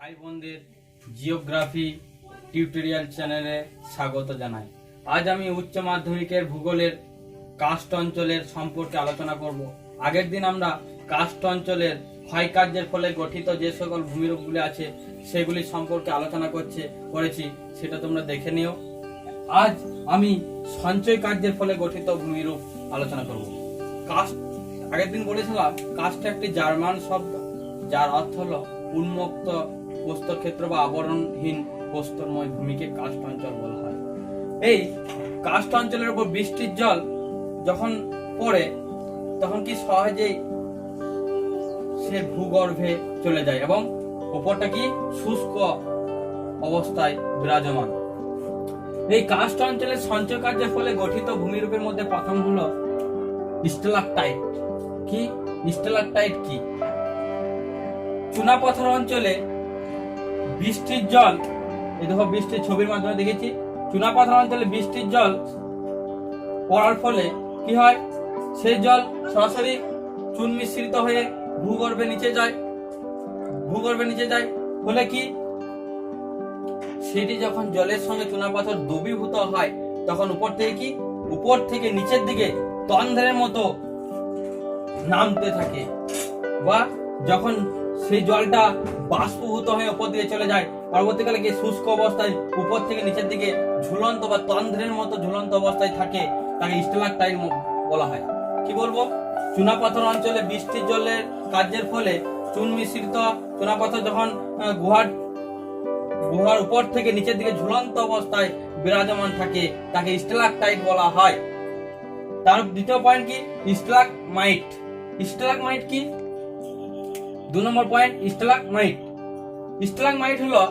ভাই বোনদের geography tutorial চ্যানেলে স্বাগত জানাই। আজ আমি উচ্চ মাধ্যমিকের ভূগোলের কাস্ট অঞ্চলের সম্পর্কে আলোচনা করব। আগের দিন আমরা কাস্ট অঞ্চলের ক্ষয়কার্যের ফলে গঠিত যে সকল ভূমিরূপগুলি আছে, সেগুলি সম্পর্কে আলোচনা করছে, করেছি, সেটা তোমরা দেখে নিও। আজ আমি সঞ্চয় কার্যের ফলে গঠিত ভূমিরূপ আলোচনা করব। কাস্ট আগের দিন বলেছিলাম কাস্ট একটি জার্মান শব্দ, যার অর্থ হলো উন্মুক্ত প্রস্তরক্ষেত্র বা আবরণহীন প্রস্তরময় ভূমিকে কাস্ট অঞ্চল বলা হয়। এই কাস্ট অঞ্চলের উপর বৃষ্টির জল যখন পড়ে, তখন কি সহজেই সে ভূগর্ভে চলে যায় এবং উপরটা কি শুষ্ক অবস্থায় বিরাজমান? এই কাস্ট অঞ্চলের সঞ্চয় কার্যের ফলে গঠিত ভূমিরূপের মধ্যে প্রথম হলো স্টেলাকটাইট। কি? স্টেলাকটাইট কি? চুনাপথর অঞ্চলে বৃষ্টির জল, এই দেখো বৃষ্টির ছবির মাধ্যমে দেখেছি, চুনাপাথর অঞ্চলে বৃষ্টির জল পড়ার ফলে কি হয়? সেই জল সরাসরি চুন মিশ্রিত হয়ে ভূগর্ভে নিচে যায়। ভূগর্ভে নিচে যায়, ফলে কি? সেটি যখন জলের সঙ্গে চুনাপাথর দ্রবীভূত হয়, তখন উপর থেকে কি? উপর থেকে নিচের দিকে তন্দ্রের মতো নামতে থাকে। বা যখন সেই জলটা বাষ্পভূত হয়ে উপর দিকে চলে যায়। পরবর্তীকালে গিয়ে শুষ্ক অবস্থায় উপর থেকে নিচের দিকে ঝুলন্ত বা তন্দ্রের মতো ঝুলন্ত অবস্থায় থাকে, তাকে স্টেলাকটাইট বলা হয়। কি বলব? চুনাপাথর অঞ্চলে বৃষ্টির জলের কার্যের ফলে চুন মিশ্রিত চুনাপাথর যখন গুহার গুহার উপর থেকে নিচের দিকে ঝুলন্ত অবস্থায় বিরাজমান থাকে, তাকে স্টেলাকটাইট বলা হয়। তার দ্বিতীয় পয়েন্ট কি? স্টেলাকমাইট। স্টেলাকমাইট কি? দু নম্বর পয়েন্ট স্টেলাকমাইট স্টেলাকমাইট হলো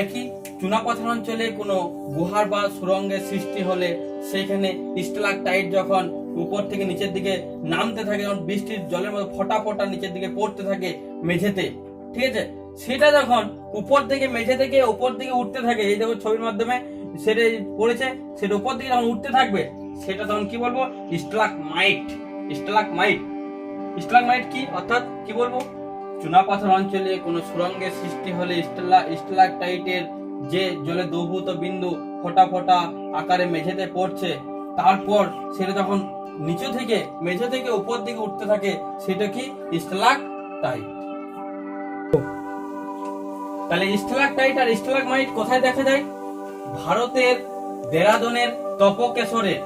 একটি চুনাপাথর অঞ্চলে কোনো গুহার বা সুরঙ্গের সৃষ্টি হলে সেখানে স্টেলাকটাইট যখন উপর থেকে নিচের দিকে নামতে থাকে, যখন বৃষ্টির জলের মতো ফোটা ফোটা নিচের দিকে পড়তে থাকে মেঝেতে, ঠিক আছে? সেটা যখন উপর থেকে মেঝে থেকে উপর দিকে উঠতে থাকে, এই দেখো ছবির মাধ্যমে সেটা পড়েছে, সেটা উপর দিকে যখন উঠতে থাকবে, সেটা তখন কি বলব? স্টেলাকমাইট স্টেলাকমাইট স্টেলাকমাইট কি? অর্থাৎ কি বলব? চুনাপাথর অঞ্চলে কোনো সুরঙ্গের সৃষ্টি হলে স্টেলা স্টেলাকটাইটের যে জলে দ্রবীভূত বিন্দু ফোটা ফোটা আকারে মেঝেতে পড়ছে, তারপর সেটা যখন নিচু থেকে, মেঝে থেকে উপর দিকে উঠতে থাকে, সেটা কি স্টেলাকটাইট তাহলে স্টেলাকটাইট আর স্টেলাকমাইট কোথায় দেখা যায়? ভারতের দেরাদনের তপকেশরে।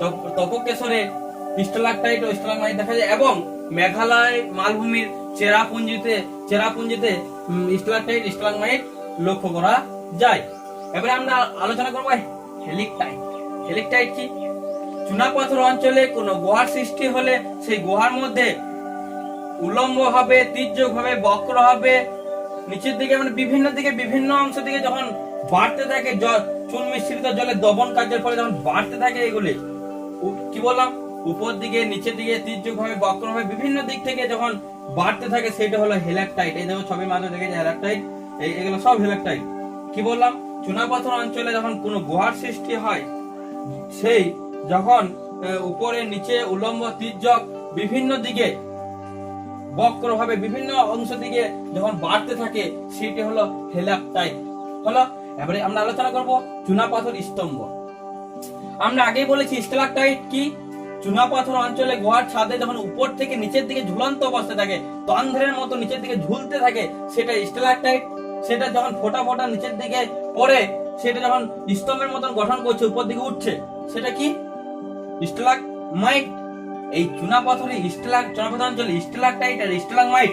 তপ- তপকেশরে স্টেলাকটাইট ও স্টেলাকমাইট দেখা যায় এবং মেঘালয় মালভূমির চেরাপুঞ্জিতে চেরাপুঞ্জিতে স্টেলাকটাইট স্টেলাকমাইট লক্ষ্য করা যায়। এবারে আমরা আলোচনা করব হেলিকটাইট। হেলিকটাইট কি? চুনাপাথর অঞ্চলে কোনো গুহার সৃষ্টি হলে সেই গুহার মধ্যে উলম্ব হবে, তির্যক হবে, বক্র হবে। নিচের দিকে মানে বিভিন্ন দিকে, বিভিন্ন অংশ দিকে যখন বাড়তে থাকে, জল, চুন মিশ্রিত জলে দবন কার্যের ফলে যখন বাড়তে থাকে এগুলি কি বললাম? উপর দিকে, নিচের দিকে তির্যক হবে, বক্র হবে, বিভিন্ন দিক থেকে যখন বাড়তে থাকে সেটা হলো হেলাকটাইট। এই দেখো ছবির মাধ্যমে দেখেছি, হেলাকটাইট। এই এগুলো সব হেলাকটাইট। কি বললাম? চুনাপাথর অঞ্চলে যখন কোনো গুহার সৃষ্টি হয়, সেই যখন উপরে, নিচে উলম্ব তির্যক বিভিন্ন দিকে বক্র ভাবে বিভিন্ন অংশ দিকে যখন বাড়তে থাকে, সেটি হলো হেলাকটাইট। হলো, এবারে আমরা আলোচনা করব চুনাপাথর স্তম্ভ। আমরা আগেই বলেছি স্টেলাকটাইট কি? চুনাপাথর অঞ্চলে গুহার ছাদে যখন উপর থেকে নিচের দিকে ঝুলন্ত অবস্থায় থাকে, তন্দ্রের মতো নিচের দিকে ঝুলতে থাকে, সেটা স্টেলাকটাইট সেটা যখন ফোটা ফোটা নিচের দিকে পড়ে, সেটা যখন স্তম্ভের মতন গঠন করছে, উপর দিকে উঠছে, সেটা কি? স্টেলাক মাইট এই চুনাপাথরে স্টেলাক চুনাপাথর অঞ্চলে স্টেলাকটাইট আর স্টেলাকমাইট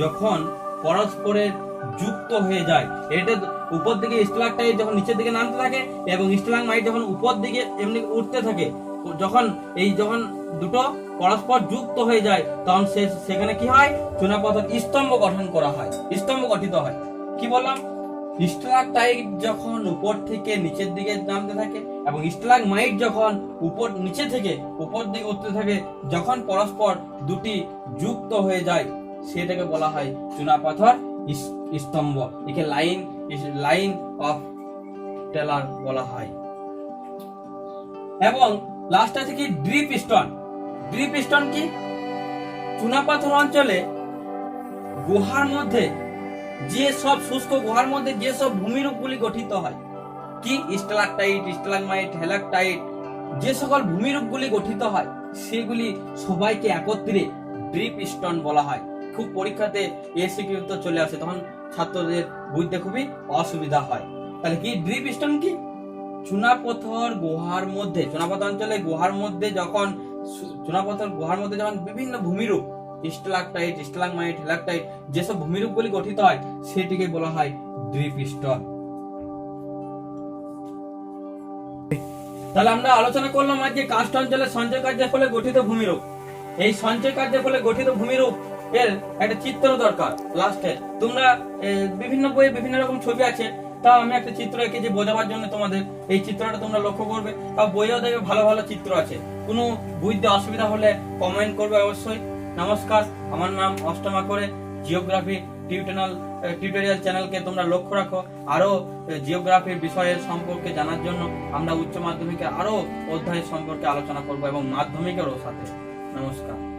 যখন পরস্পরের যুক্ত হয়ে যায়, এটা উপর দিকে স্টেলাকটাইট যখন নিচের দিকে নামতে থাকে এবং স্টেলাক মাইট যখন উপর দিকে এমনি উঠতে থাকে যখন এই যখন দুটো পরস্পর যুক্ত হয়ে যায়, তখন সে সেখানে কি হয়? চুনাপাথর স্তম্ভ গঠন করা হয়। স্তম্ভ গঠিত হয়। কি বললাম? স্টেলাকটাইট যখন উপর থেকে নিচের দিকে নামতে থাকে এবং যখন উপর নিচে থেকে উপর দিকে উঠতে থাকে, যখন পরস্পর দুটি যুক্ত হয়ে যায়, সেটাকে বলা হয় চুনাপাথর স্তম্ভ। একে লাইন লাইন অফ টেলার বলা হয়। এবং লাস্ট আছে কি? ড্রিপ স্টোন ড্রিপ স্টোন কি? চুনাপাথর অঞ্চলে গুহার মধ্যে যে সব শুষ্ক গুহার মধ্যে যে সব ভূমিরূপগুলি গঠিত হয়, কি? স্টালাকটাইট স্টালাগমাইট হেলাকটাইট যে সকল ভূমিরূপগুলি গঠিত হয়, সেগুলি সবাইকে একত্রে ড্রিপ স্টোন বলা হয়। খুব পরীক্ষাতে এসিকিউ তো চলে আসে, তখন ছাত্রদের বুঝতে খুবই অসুবিধা হয়। তাহলে কি? ড্রিপ স্টোন কি? চুনাপথর গুহার মধ্যে চুনাপথর অঞ্চলে গুহার মধ্যে যখন চুনাপথর গুহার মধ্যে যখন বিভিন্ন ভূমিরূপ, স্টালাকটাইট স্টালাগমাইট হেলাকটাইট যেসব ভূমিরূপগুলি গঠিত হয়, সেটিকে বলা হয় স্টোন তাহলে আমরা আলোচনা করলাম আজকে কাস্ট অঞ্চলের সঞ্চয় কার্যের ফলে গঠিত ভূমিরূপ। এই সঞ্চয় কার্যের ফলে গঠিত ভূমিরূপ এর একটা চিত্র দরকার লাস্টে তোমরা বিভিন্ন বইয়ে বিভিন্ন রকম ছবি আছে তাও আমি একটা চিত্র এঁকেছি বোঝাবার জন্য তোমাদের। এই চিত্রটা তোমরা লক্ষ্য করবে। তাও বইয়েও দেখবে ভালো ভালো চিত্র আছে। কোনো বুঝতে অসুবিধা হলে কমেন্ট করবে অবশ্যই। নমস্কার, আমার নাম অষ্টমা করে জিওগ্রাফি টিউটোরিয়াল টিউটোরিয়াল চ্যানেলকে তোমরা লক্ষ্য রাখো। আরও জিওগ্রাফির বিষয়ের সম্পর্কে জানার জন্য আমরা উচ্চ মাধ্যমিকে আরও অধ্যায় সম্পর্কে আলোচনা করব এবং মাধ্যমিকেরও সাথে। নমস্কার।